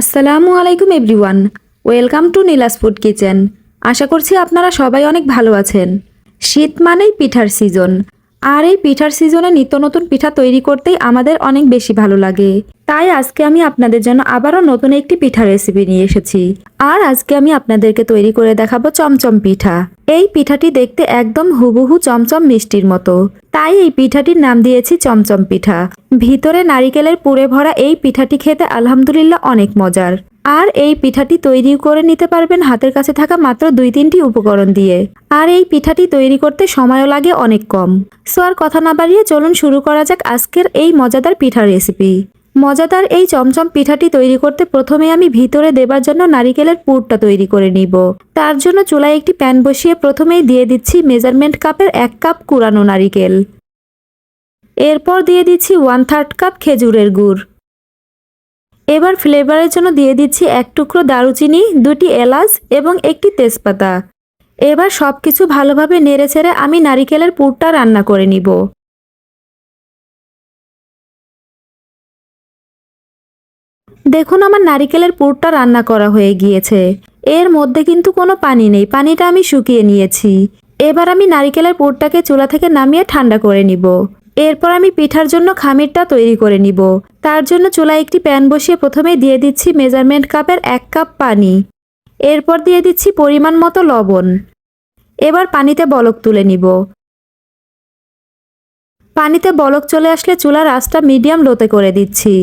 আসসালামু আলাইকুম everyone. Welcome to Nila's food kitchen. আশা করছি আপনারা সবাই অনেক ভালো আছেন। শীত মানেই পিঠার সিজন। আর এই পিঠার সিজনে নিত্য নতুন পিঠা তৈরি করতেই আমাদের অনেক বেশি ভালো লাগে। তাই আজকে আমি আপনাদের জন্য আবারও নতুন একটি পিঠা রেসিপি নিয়ে এসেছি। আর আজকে আমি আপনাদেরকে তৈরি করে দেখাবো চমচম পিঠা। এই পিঠাটি দেখতে একদম হুবহু চমচম মিষ্টির মতো। তাই এই পিঠাটির নাম দিয়েছি চমচম পিঠা। ভিতরে নারিকেলের পুরে ভরা এই পিঠাটি খেতে আলহামদুলিল্লাহ অনেক মজার। আর এই পিঠাটি তৈরি করে নিতে পারবেন হাতের কাছে থাকা মাত্র দুই তিনটি উপকরণ দিয়ে। আর এই পিঠাটি তৈরি করতে সময়ও লাগে অনেক কম। সো আর কথা না বাড়িয়ে চলুন শুরু করা যাক আজকের এই মজাদার পিঠার রেসিপি মজাদার এই চমচম পিঠাটি তৈরি করতে প্রথমে আমি ভিতরে দেবার জন্য নারিকেলের পুরটা তৈরি করে নিব। তার জন্য চুলায় একটি প্যান বসিয়ে প্রথমেই দিয়ে দিচ্ছি মেজারমেন্ট কাপের এক কাপ কুড়ানো নারিকেল। এরপর দিয়ে দিচ্ছি ওয়ান থার্ড কাপ খেজুরের গুড়। এবার ফ্লেভারের জন্য দিয়ে দিচ্ছি এক টুকরো দারুচিনি, দুটি এলাচ এবং একটি তেজপাতা। এবার সব কিছু ভালোভাবে নেড়েচেড়ে আমি নারিকেলের পুরটা রান্না করে নিব। দেখুন আমার নারিকেলের পুরটা রান্না করা হয়ে গিয়েছে। এর মধ্যে কিন্তু কোনো পানি নেই, পানিটা আমি শুকিয়ে নিয়েছি। এবার আমি নারিকেলের পুরটাকে চুলা থেকে নামিয়ে ঠান্ডা করে নিব। এরপর আমি পিঠার জন্য খামিরটা তৈরি করে নিব। তার জন্য চুলায় একটি প্যান বসিয়ে প্রথমে দিয়ে দিচ্ছি মেজারমেন্ট কাপের এক কাপ পানি। এরপর দিয়ে দিচ্ছি পরিমাণ মতো লবণ। এবার পানিতে বলক তুলে নিব। পানিতে বলক চলে আসলে চুলার আঁচটা মিডিয়াম লোতে করে দিচ্ছি।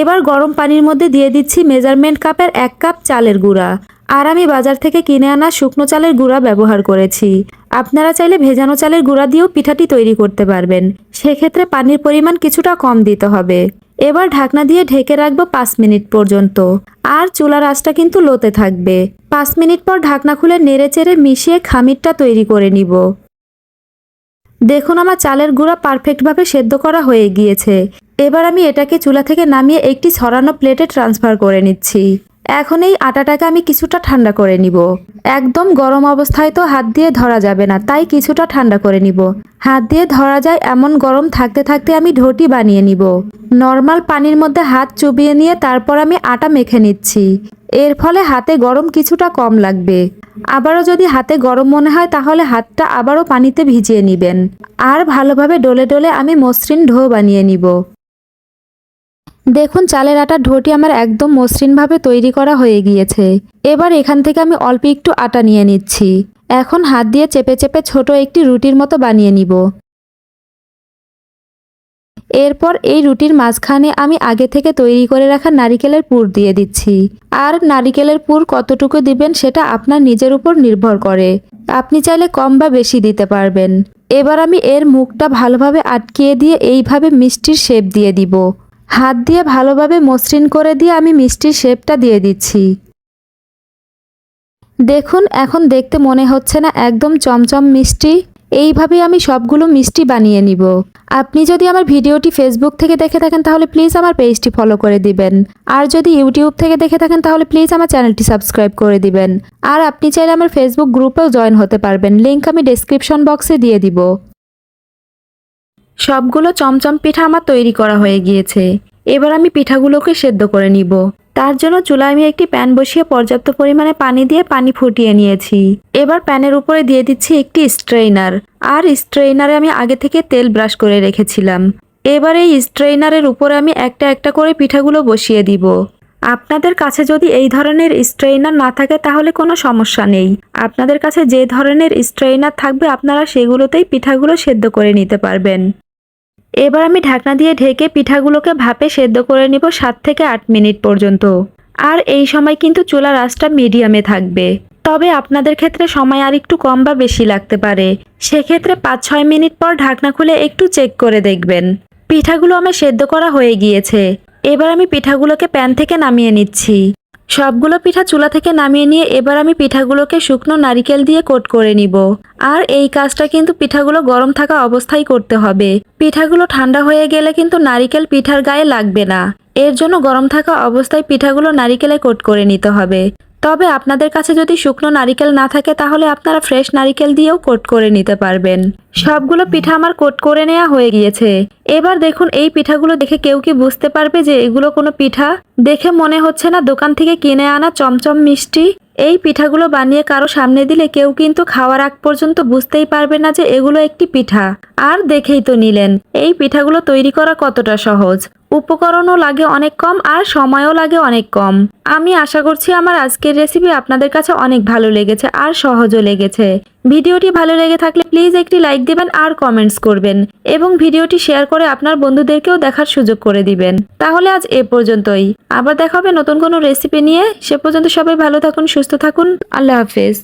এবার গরম পানির মধ্যে দিয়ে দিচ্ছি মেজারমেন্ট কাপের এক কাপ চালের গুঁড়া। আর আমি বাজার থেকে কিনে আনা শুকনো চালের গুঁড়া ব্যবহার করেছি। আপনারা চাইলে ভেজানো চালের গুঁড়া দিয়েও পিঠাটি তৈরি করতে পারবেন। সেক্ষেত্রে পানির পরিমাণ কিছুটা কম দিতে হবে। এবার ঢাকনা দিয়ে ঢেকে রাখব পাঁচ মিনিট পর্যন্ত। আর চুলার আঁচটা কিন্তু লোতে থাকবে। পাঁচ মিনিট পর ঢাকনা খুলে নেড়ে চেড়ে মিশিয়ে খামিরটা তৈরি করে নিব। দেখুন আমার চালের গুঁড়া পারফেক্টভাবে সেদ্ধ করা হয়ে গিয়েছে। এবার আমি এটাকে চুলা থেকে নামিয়ে একটি ছড়ানো প্লেটে ট্রান্সফার করে নিচ্ছি। এখন এই আটাটাকে আমি কিছুটা ঠান্ডা করে নিব। একদম গরম অবস্থায় তো হাত দিয়ে ধরা যাবে না, তাই কিছুটা ঠান্ডা করে নিব। হাত দিয়ে ধরা যায় এমন গরম থাকতে থাকতে আমি ঢোটি বানিয়ে নিব। নর্মাল পানির মধ্যে হাত চুবিয়ে নিয়ে তারপর আমি আটা মেখে নিচ্ছি। এর ফলে হাতে গরম কিছুটা কম লাগবে। আবারও যদি হাতে গরম মনে হয় তাহলে হাতটা আবারও পানিতে ভিজিয়ে নিবেন। আর ভালোভাবে ডলে ডলে আমি মসৃণ ঢো বানিয়ে নিব। দেখুন, চালের আটার ঢোটি আমার একদম মসৃণভাবে তৈরি করা হয়ে গিয়েছে। এবার এখান থেকে আমি অল্প একটু আটা নিয়ে নিচ্ছি। এখন হাত দিয়ে চেপে চেপে ছোট একটি রুটির মতো বানিয়ে নিব। এরপর এই রুটির মাঝখানে আমি আগে থেকে তৈরি করে রাখা নারিকেলের পুর দিয়ে দিচ্ছি। আর নারিকেলের পুর কতটুকু দিবেন সেটা আপনার নিজের উপর নির্ভর করে। আপনি চাইলে কম বা বেশি দিতে পারবেন। এবার আমি এর মুখটা ভালোভাবে আটকিয়ে দিয়ে এইভাবে মিষ্টির শেপ দিয়ে দিব। হাত দিয়ে ভালোভাবে মসৃণ করে দিয়ে আমি মিষ্টির শেপটা দিয়ে দিচ্ছি। দেখুন, এখন দেখতে মনে হচ্ছে না একদম চমচম মিষ্টি। এইভাবেই আমি সবগুলো মিষ্টি বানিয়ে নিব। আপনি যদি আমার ভিডিওটি ফেসবুক থেকে দেখে থাকেন, তাহলে প্লিজ আমার পেজটি ফলো করে দিবেন। আর যদি ইউটিউব থেকে দেখে থাকেন, তাহলে প্লিজ আমার চ্যানেলটি সাবস্ক্রাইব করে দিবেন। আর আপনি চাইলে আমার ফেসবুক গ্রুপেও জয়েন হতে পারবেন। লিংক আমি ডেসক্রিপশন বক্সে দিয়ে দিব। সবগুলো চমচম পিঠা আমার তৈরি করা হয়ে গিয়েছে। এবার আমি পিঠাগুলোকে সেদ্ধ করে নিব। তার জন্য চুলায় আমি একটি প্যান বসিয়ে পর্যাপ্ত পরিমাণে পানি দিয়ে পানি ফুটিয়ে নিয়েছি। এবার প্যানের উপরে দিয়ে দিচ্ছি একটি স্ট্রেইনার। আর স্ট্রেইনারে আমি আগে থেকে তেল ব্রাশ করে রেখেছিলাম। এবার এই স্ট্রেইনারের উপরে আমি একটা একটা করে পিঠাগুলো বসিয়ে দিব। আপনাদের কাছে যদি এই ধরনের স্ট্রেইনার না থাকে তাহলে কোনো সমস্যা নেই। আপনাদের কাছে যে ধরনের স্ট্রেইনার থাকবে আপনারা সেগুলোতেই পিঠাগুলো সেদ্ধ করে নিতে পারবেন। এবার আমি ঢাকনা দিয়ে ঢেকে পিঠাগুলোকে ভাপে সেদ্ধ করে নিব সাত থেকে আট মিনিট পর্যন্ত। আর এই সময় কিন্তু চুলার আঁচটা মিডিয়ামে থাকবে। তবে আপনাদের ক্ষেত্রে সময় আর একটু কম বা বেশি লাগতে পারে। সেক্ষেত্রে পাঁচ ছয় মিনিট পর ঢাকনা খুলে একটু চেক করে দেখবেন। পিঠাগুলো আমার সেদ্ধ করা হয়ে গিয়েছে। এবার আমি পিঠাগুলোকে প্যান থেকে নামিয়ে নিচ্ছি। সবগুলো পিঠা চুলা থেকে নামিয়ে নিয়ে এবার আমি পিঠাগুলোকে শুকনো নারিকেল দিয়ে কোট করে নিব। আর এই কাজটা কিন্তু পিঠাগুলো গরম থাকা অবস্থায় করতে হবে। পিঠাগুলো ঠান্ডা হয়ে গেলে কিন্তু নারিকেল পিঠার গায়ে লাগবে না। এর জন্য গরম থাকা অবস্থায় পিঠাগুলো নারিকেলে কোট করে নিতে হবে। তবে আপনাদের কাছে যদি শুকনো নারিকেল না থাকে, তাহলে আপনারা ফ্রেশ নারিকেল দিয়েও কোট করে নিতে পারবেন। সবগুলো পিঠা আমার কোট করে নেওয়া হয়ে গিয়েছে। এবার দেখুন, এই পিঠাগুলো দেখে কেউ কি বুঝতে পারবে যে এগুলো কোনো পিঠা? দেখে মনে হচ্ছে না দোকান থেকে কিনে আনা চমচম মিষ্টি। এই পিঠাগুলো বানিয়ে কারও সামনে দিলে কেউ কিন্তু খাওয়ার আগ পর্যন্ত বুঝতেই পারবে না যে এগুলো একটি পিঠা। আর দেখেই তো নিলেন, এই পিঠাগুলো তৈরি করা কতটা সহজ। উপকরণও লাগে অনেক কম আর সময়ও লাগে অনেক কম। আমি আশা করছি আমার আজকের রেসিপি আপনাদের কাছে অনেক ভালো লেগেছে আর সহজও লেগেছে। ভিডিওটি ভালো লেগে থাকলে প্লিজ একটি লাইক দিবেন আর কমেন্টস করবেন এবং ভিডিওটি শেয়ার করে আপনার বন্ধুদেরকেও দেখার সুযোগ করে দিবেন। তাহলে আজ এ পর্যন্তই। আবার দেখা হবে নতুন কোনো রেসিপি নিয়ে। সে পর্যন্ত সবাই ভালো থাকুন, সুস্থ থাকুন। আল্লাহ হাফেজ।